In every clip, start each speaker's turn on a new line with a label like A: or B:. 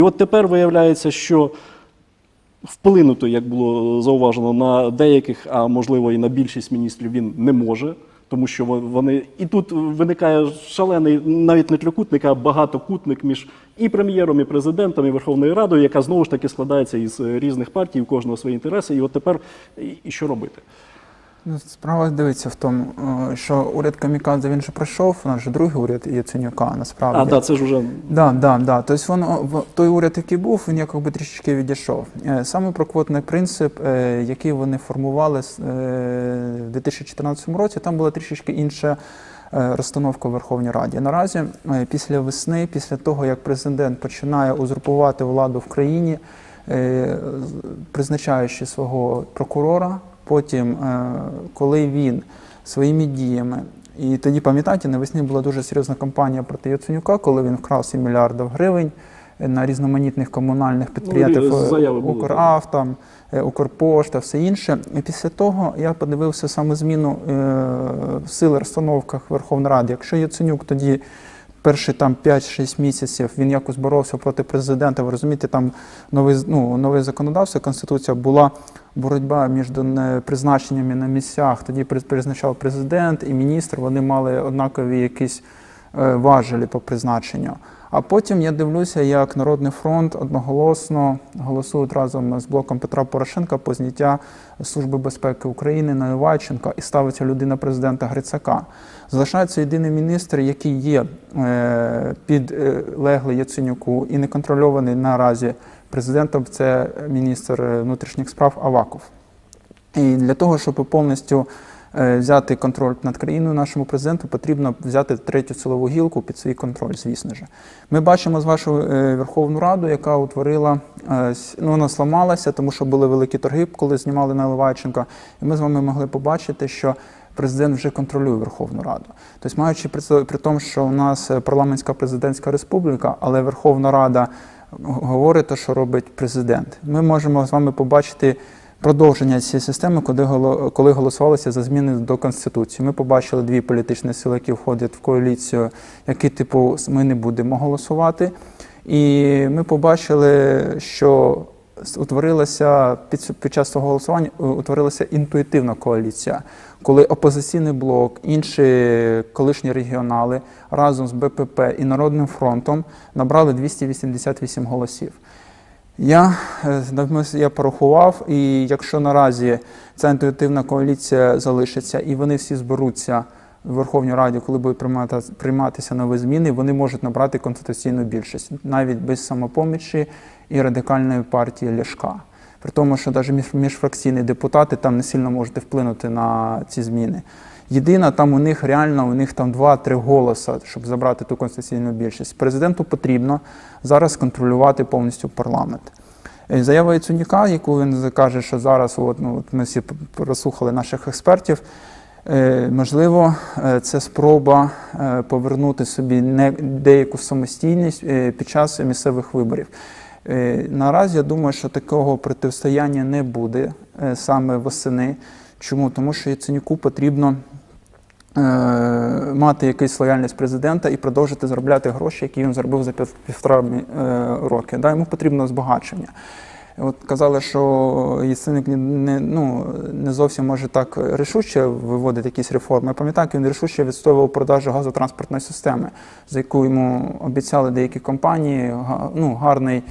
A: І от тепер виявляється, що вплинути, як було зауважено, на деяких, а можливо і на більшість міністрів він не може. Тому що во- вони і тут виникає шалений навіть не трикутник, а багатокутник між і прем'єром, і президентом, і Верховною Радою, яка знову ж таки складається із різних партій, у кожного свої інтереси. І от тепер і що робити?
B: Ну, Справа дивиться в тому, е, що уряд Камікадзе він же пройшов, у нас же другий уряд Яценюка, насправді.
A: А, да, це ж уже
B: Да, да, да. Тобто воно в той уряд, який був, він якби трішечки відійшов. Е, Саме проквотний принцип, е, який вони формували в 2014 році, там була трішечки інша розстановка в Верховній Раді. Наразі, після весни, після того як президент починає узурпувати владу в країні, призначаючи свого прокурора, потім, е, коли він своїми діями і тоді, пам'ятаєте, навесні була дуже серйозна кампанія проти Яценюка, коли він вкрав 7 мільярдів гривень е, на різноманітних комунальних підприємствах,
A: Ну,
B: е, Укравто, Укрпошта, все інше. І після того я подивився саме зміну е, в сили розстановках Верховної Ради. Якщо Яценюк тоді. Перші там 5-6 місяців він якось боровся проти президента. Ви розумієте, там нове, ну, нове законодавство, конституція була боротьба між призначеннями на місцях. Тоді призначав президент і міністр. Вони мали однакові якісь важелі по призначенню. А потім я дивлюся, як Народний фронт одноголосно голосують разом з блоком Петра Порошенка по зняття Служби безпеки України на Івайченка і ставиться людина президента Грицака. Залишається єдиний міністр, який є е, підлеглий Яценюку і не контрольований наразі президентом. Це міністр е, внутрішніх справ Аваков. І для того, щоб повністю е, взяти контроль над країною нашому президенту, потрібно взяти третю силову гілку під свій контроль, звісно ж. Ми бачимо з вашою е, Верховну Раду, яка утворила, е, ну вона сламалася, тому що були великі торги, коли знімали Наливайченка. І ми з вами могли побачити, що президент вже контролює Верховну Раду. Тобто, маючи при, при тому, що у нас е, парламентська президентська республіка, але Верховна Рада говорить те, що робить президент. Ми можемо з вами побачити продовження цієї системи, коли, голо- коли голосувалося за зміни до Конституції. Ми побачили дві політичні сили, які входять в коаліцію, які, типу, ми не будемо голосувати. І ми побачили, що утворилася під, під час цього голосування е, утворилася інтуїтивна коаліція, коли опозиційний блок, інші колишні регіонали разом з БПП і Народним фронтом набрали 288 голосів. Я, е, я порахував, і якщо наразі ця інтуїтивна коаліція залишиться і вони всі зберуться в Верховній Раді, коли будуть приймати, прийматися нові зміни, вони можуть набрати конституційну більшість навіть без самопомічі і радикальної партії Ляшка. При тому, що навіть міжфракційні депутати там не сильно можуть вплинути на ці зміни. Єдине, там у них реально у них там 2-3 голоса, щоб забрати ту конституційну більшість. Президенту потрібно зараз контролювати повністю парламент. Е, Заява Яценюка, яку він каже, що зараз от, ну, от ми всі прослухали наших експертів. е, Можливо, е, це спроба повернути собі деяку самостійність під час місцевих виборів. Наразі я думаю, що такого протистояння не буде саме восени. Чому? Тому що Яценюку потрібно мати якусь лояльність президента і продовжити заробляти гроші, які він заробив за пів- півтора е, роки. Да, йому потрібно збагачення. От казали, що Яценюк не, ну, не зовсім може так рішуче виводити якісь реформи. Я пам'ятаю, він рішуче відстоював продажу газотранспортної системи, за яку йому обіцяли деякі компанії ну, гарний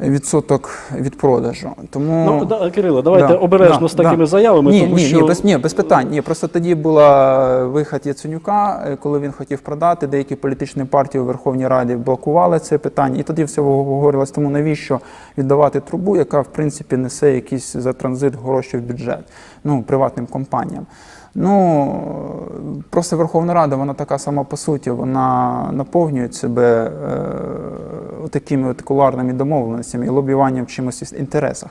B: відсоток від продажу. Тому
A: ну да, Кирило, давайте
B: Да,
A: обережно
B: да,
A: з такими
B: да.
A: заявами,
B: ні,
A: тому
B: ні,
A: що
B: ні, без, ні, без питань. Ні, просто тоді була вихід Яценюка, е, коли він хотів продати. Деякі політичні партії у Верховній Раді блокували це питання, і тоді все говорилось тому, навіщо віддавати трубу, яка в принципі несе якісь за транзит гроші в бюджет, ну приватним компаніям. Ну просто Верховна Рада, вона така сама по суті, вона наповнює себе е, такими от куларними домовленостями і лобіванням в чимось інтересах.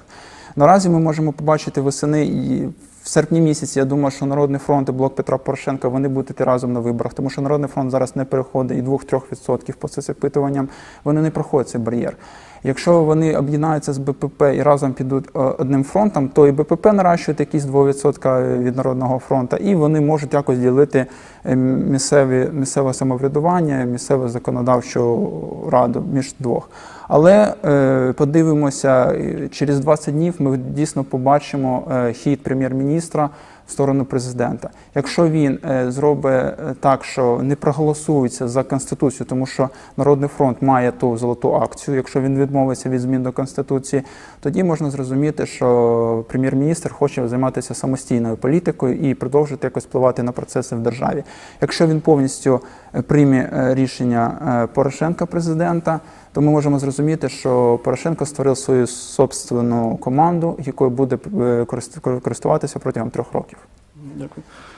B: Наразі ми можемо побачити восени і в серпні місяці я думаю, що Народний фронт і блок Петра Порошенка вони будуть йти разом на виборах, тому що Народний фронт зараз не переходить і 2-3% по соцопитуванням. Вони не проходять цей бар'єр. Якщо вони об'єднаються з БПП і разом підуть е, одним фронтом, то і БПП наращує якісь 2% від Народного фронту, і вони можуть якось ділити е, місцеві, місцеве самоврядування, місцеву законодавчу раду між двох. Але е, подивимося, через 20 днів ми дійсно побачимо е, хід прем'єр-міністра в сторону президента. Якщо він е, зробить так, що не проголосується за конституцію, тому що Народний фронт має ту золоту акцію, якщо він відмовиться від змін до конституції, тоді можна зрозуміти, що прем'єр-міністр хоче займатися самостійною політикою і продовжити якось впливати на процеси в державі. Якщо він повністю прийме рішення Порошенка президента, то ми можемо зрозуміти, що Порошенко створив свою собственну команду, якою буде е, користуватися протягом трьох років.
A: Дякую.